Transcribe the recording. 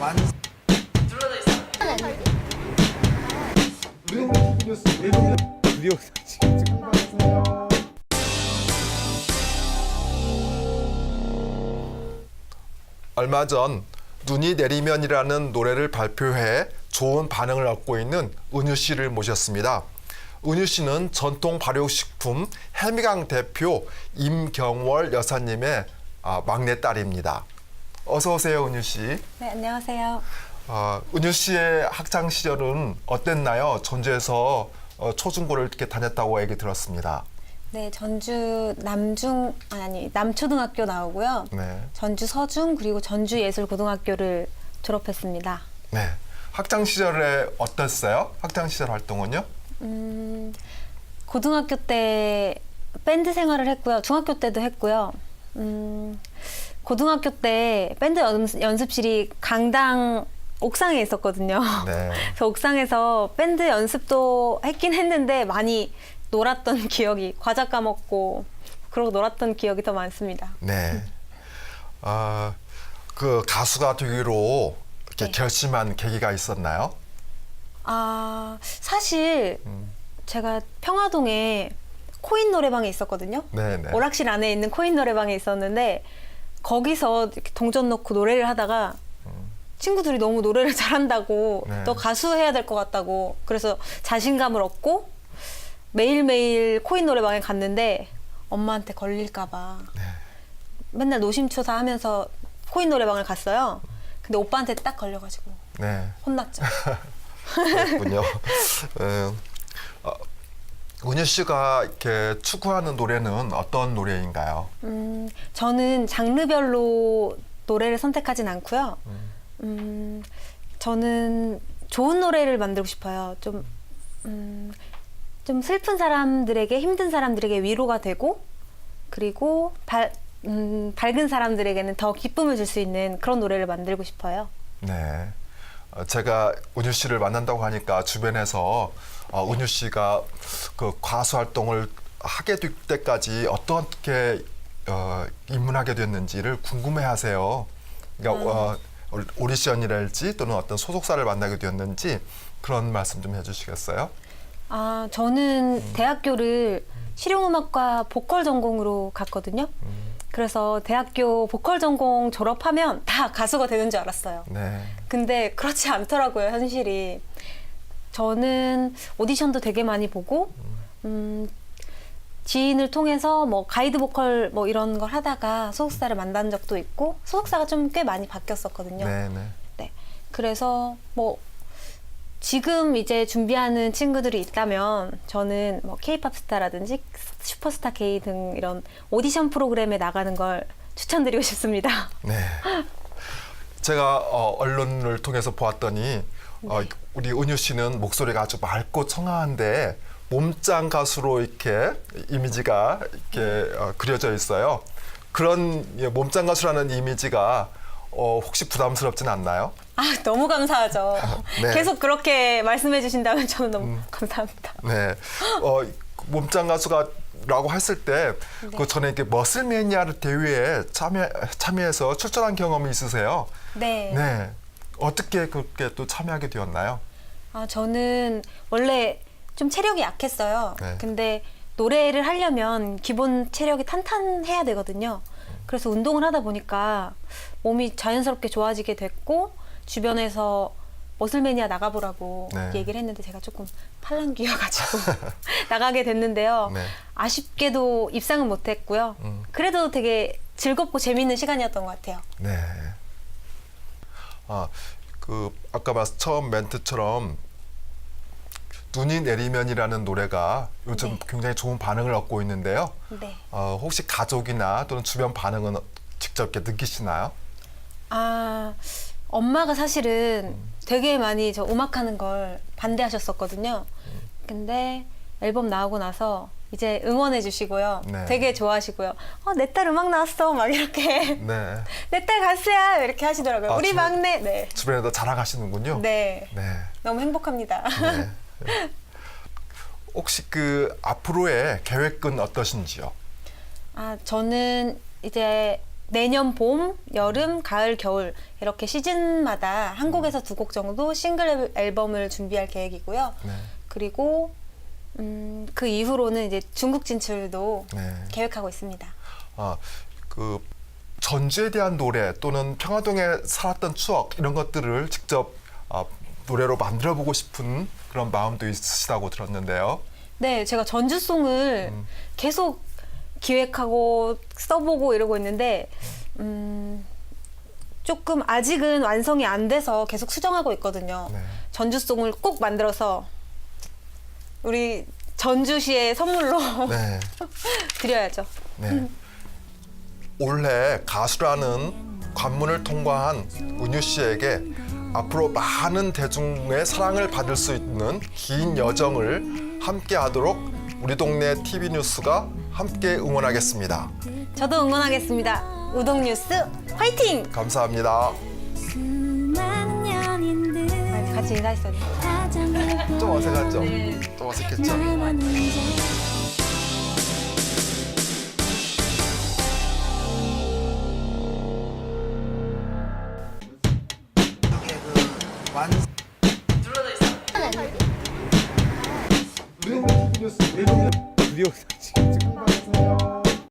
완 드디어 찍고 얼마 전 눈이 내리면이라는 노래를 발표해 좋은 반응을 얻고 있는 은유 씨를 모셨습니다. 은유 씨는 전통 발효식품 해미강 대표 임경월 여사님의 아, 막내 딸입니다. 어서 오세요, 은유 씨. 네, 안녕하세요. 아, 은유 씨의 학창 시절은 어땠나요? 전주에서 어, 초중고를 이렇게 다녔다고 얘기 들었습니다. 네, 전주 남중 아니 남초등학교 나오고요. 네. 전주 서중 그리고 전주 예술고등학교를 졸업했습니다. 네. 학창 시절에 어땠어요? 학창 시절 활동은요? 음, 고등학교 때 밴드 생활을 했고요. 중학교 때도 했고요. 음, 고등학교 때 밴드 연습, 연습 실이 강당 옥상에 있었거든요. 네. 그래서 옥상에서 밴드 연습도 했긴 했는데 많이 놀았던 기억이 과자 까먹고 그러고 놀았던 기억이 더 많습니다. 네. 아, 그 가수가 되기로 이렇게 네. 결심한 계기가 있었나요? 아 사실 제가 평화동에 코인 노래방에 있었거든요. 네, 네. 오락실 안에 있는 코인 노래방에 있었는데 거기서 이렇게 동전 넣고 노래를 하다가 친구들이 너무 노래를 잘한다고 네. 너 가수 해야 될 것 같다고 그래서 자신감을 얻고 매일매일 코인 노래방에 갔는데 엄마한테 걸릴까봐 네. 맨날 노심초사 하면서 코인 노래방을 갔어요. 근데 오빠한테 딱 걸려가지고 네. 혼났죠. 그렇군요. 음, 어, 은유 씨가 이렇게 추구하는 노래는 어떤 노래인가요? 음, 저는 장르별로 노래를 선택하진 않고요. 음, 저는 좋은 노래를 만들고 싶어요. 좀, 음, 좀 슬픈 사람들에게, 힘든 사람들에게 위로가 되고, 그리고 발, 음, 밝은 사람들에게는 더 기쁨을 줄 수 있는 그런 노래를 만들고 싶어요. 네. 어, 제가 은유 씨를 만난다고 하니까 주변에서 어, 은유 씨가 그 가수 활동을 하게 될 때까지 어떻게 어, 입문하게 됐는지를 궁금해하세요. 그러니까 어, 오디션이랄지 또는 어떤 소속사를 만나게 되었는지 그런 말씀 좀 해주시겠어요? 아, 저는 대학교를 실용음악과 보컬 전공으로 갔거든요. 그래서 대학교 보컬 전공 졸업하면 다 가수가 되는 줄 알았어요. 네. 근데 그렇지 않더라고요, 현실이. 저는 오디션도 되게 많이 보고, 음, 지인을 통해서 뭐 가이드 보컬 뭐 이런 걸 하다가 소속사를 만난 적도 있고, 소속사가 좀 꽤 많이 바뀌었었거든요. 네, 네. 네. 그래서 뭐 지금 이제 준비하는 친구들이 있다면 저는 뭐 케이팝 스타라든지 슈퍼스타 K 등 이런 오디션 프로그램에 나가는 걸 추천드리고 싶습니다. 네. 제가 어, 언론을 통해서 보았더니 어, 우리 은유 씨는 목소리가 아주 맑고 청아한데 몸짱 가수로 이렇게 이미지가 이렇게 어, 그려져 있어요. 그런 예, 몸짱 가수라는 이미지가 어, 혹시 부담스럽진 않나요? 아, 너무 감사하죠. 네. 계속 그렇게 말씀해 주신다면 저는 너무 감사합니다. 네. 어, 몸짱 가수가 라고 했을 때, 그 전에 이렇게 머슬 매니아 대회에 참여, 참여해서 출전한 경험이 있으세요? 네. 네. 어떻게 그렇게 또 참여하게 되었나요? 아, 저는 원래 좀 체력이 약했어요. 네. 근데 노래를 하려면 기본 체력이 탄탄해야 되거든요. 그래서 운동을 하다 보니까 몸이 자연스럽게 좋아지게 됐고 주변에서 머슬매니아 나가보라고 네. 얘기를 했는데 제가 조금 팔랑귀여가지고 나가게 됐는데요. 네. 아쉽게도 입상은 못했고요. 음. 그래도 되게 즐겁고 재밌는 시간이었던 것 같아요. 네. 아, 그 아까 말 처음 멘트처럼 눈이 내리면이라는 노래가 요즘 네. 굉장히 좋은 반응을 얻고 있는데요. 네. 어, 혹시 가족이나 또는 주변 반응은 직접 이렇게 느끼시나요? 아, 엄마가 사실은 되게 많이 저 음악하는 걸 반대하셨었거든요. 근데 앨범 나오고 나서 이제 응원해 주시고요. 네. 되게 좋아하시고요. 어, 내 딸 음악 나왔어. 막 이렇게. 네. 내 딸 가수야. 이렇게 하시더라고요. 아, 우리 주- 막내. 네. 주변에도 자랑하시는군요. 네. 네. 너무 행복합니다. 네. 혹시 그 앞으로의 계획은 어떠신지요? 아, 저는 이제 내년 봄, 여름, 가을, 겨울 이렇게 시즌마다 한 곡에서 두 곡 정도 싱글 앨- 앨범을 준비할 계획이고요. 네. 그리고 음, 그 이후로는 이제 중국 진출도 네. 계획하고 있습니다. 아, 그 전주에 대한 노래 또는 평화동에 살았던 추억 이런 것들을 직접 아, 노래로 만들어 보고 싶은 그런 마음도 있으시다고 들었는데요. 네, 제가 전주송을 계속 기획하고 써보고 이러고 있는데, 음, 조금 아직은 완성이 안 돼서 계속 수정하고 있거든요. 네. 전주송을 꼭 만들어서 우리 전주시의 선물로 네. 드려야죠. 네. 올해 가수라는 관문을 통과한 은유 씨에게 앞으로 많은 대중의 사랑을 받을 수 있는 긴 여정을 함께 하도록 우리 동네 TV 뉴스가 함께 응원하겠습니다. 저도 응원하겠습니다. 우동뉴스 화이팅! 감사합니다. 수많은 연인들 아, 같이. 가장 예쁜 좀 어색하죠? 좀 어색했죠? 나만 혼자 드디어